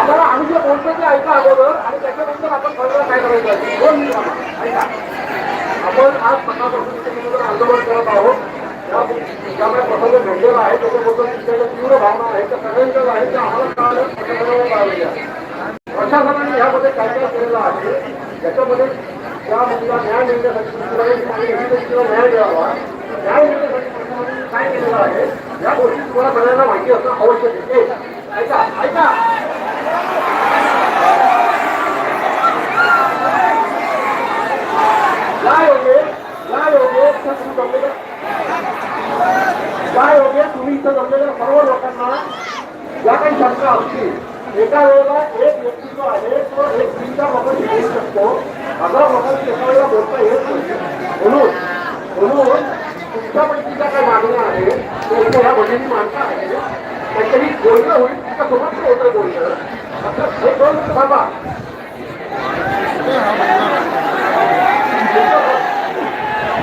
आपण आपण आज पन्नास आंदोलन करत आहोत. या प्रसंग घडलेला आहे त्याच्याबद्दल तुमच्या तीव्र भावना आहे. त्या सगळ्यांच्याच त्या आम्हाला कळालं प्रशासनाला कळालेल्या प्रशासनाने काय काय केलेलं आहे त्याच्यामध्ये त्या मुलीला न्याय मिळण्यासाठी कुठलाही न्याय द्यावा न्याय मिळण्यासाठी प्रशासनाने काय केलेलं आहे या गोष्टी तुम्हाला सगळ्यांना माहिती असणं आवश्यक आहे. ऐका ऐका. काय होते काय होते तुम्ही जमलेलं काय होते तुम्ही इथं जमलेल्या सर्व लोकांना ज्या काही शंका असतील एका वेळेला एक व्यक्ती जो आहे तो एक तीनचा लोकांशी बोलू शकतो. हजार लोकांशी एका वेळेला बोलता येत नाही. म्हणून म्हणून तुमच्यापैकी ज्या काय मागण्या आहेत त्या ह्या भगिनी माणसं आहेत त्यांच्याही बोलणं होईल तिच्या सोबत होतं बोलणं आता हे दोन मिनिटं थांबा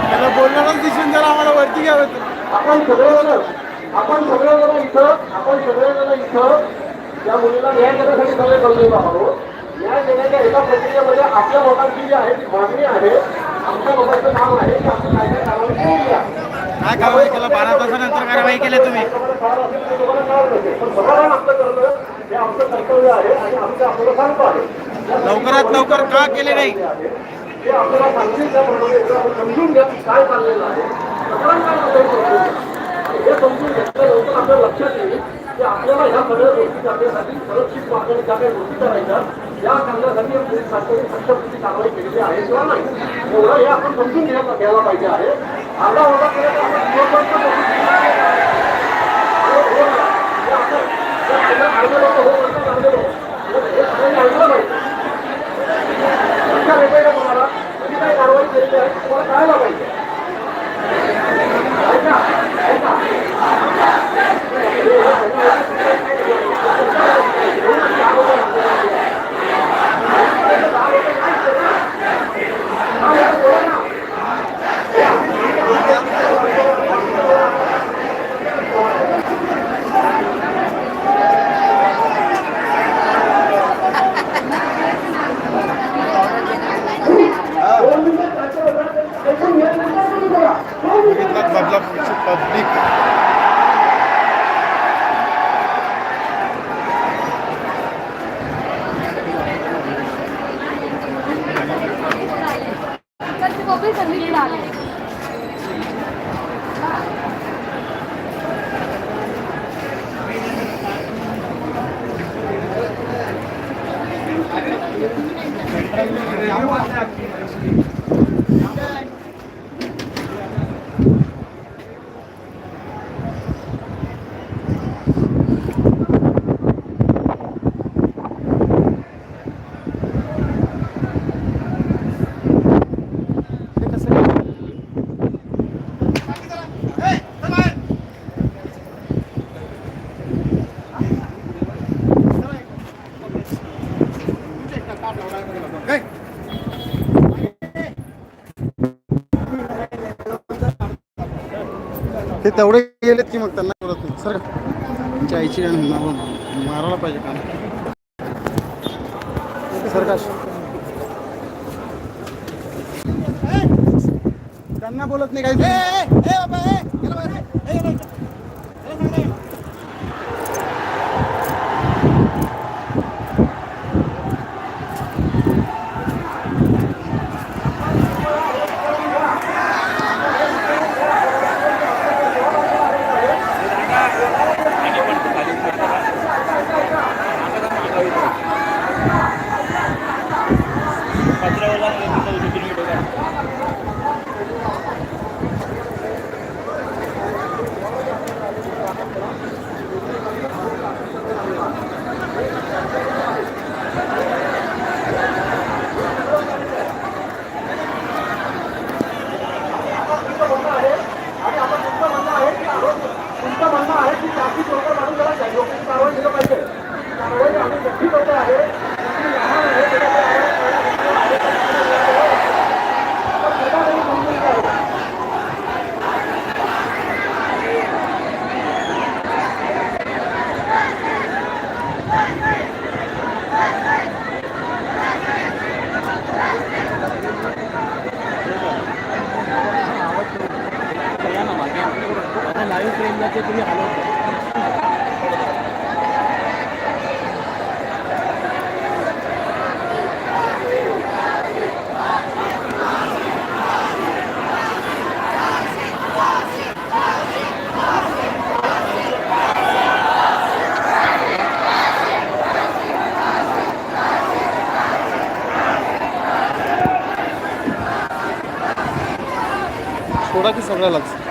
त्याला बोलणारच दिसून जरा आम्हाला वरती घ्यावं आपण सगळेजण आपण सगळेजण इथं आपण सगळेजण इथं या मुलीला न्याय देण्यासाठी सगळे जमलेलो आहोत. न्याय देण्याच्या एका प्रक्रियेमध्ये आपल्या लोकांची जी आहे ती मागणी आहे आमच्या लोकांचं काम आहे की आपण काय काय कारवाई केली आहे काय कारवाई केलं बारा तासानंतर कारवाई केली तुम्ही. आपल्याला लवकरात लवकर का केले नाही? आपल्याला आपल्या ह्या सगळ्या गोष्टी करण्यासाठी सुरक्षित ज्या काही गोष्टी करायच्या या करण्यासाठी पोलीस शासनाने कारवाई केलेली आहे किंवा नाही? एवढं हे आपण समजून घ्यायला घ्यायला पाहिजे आहे. আল্লাহ કેટલાક બદલા પબ્લિક ते तेवढे गेलेत की मग त्यांना करत नाही सर तुमच्या आईची मारायला पाहिजे का सर का त्यांना बोलत नाही काही बैलाचे तुम्ही हलवता सोडा की सगळ्यालाच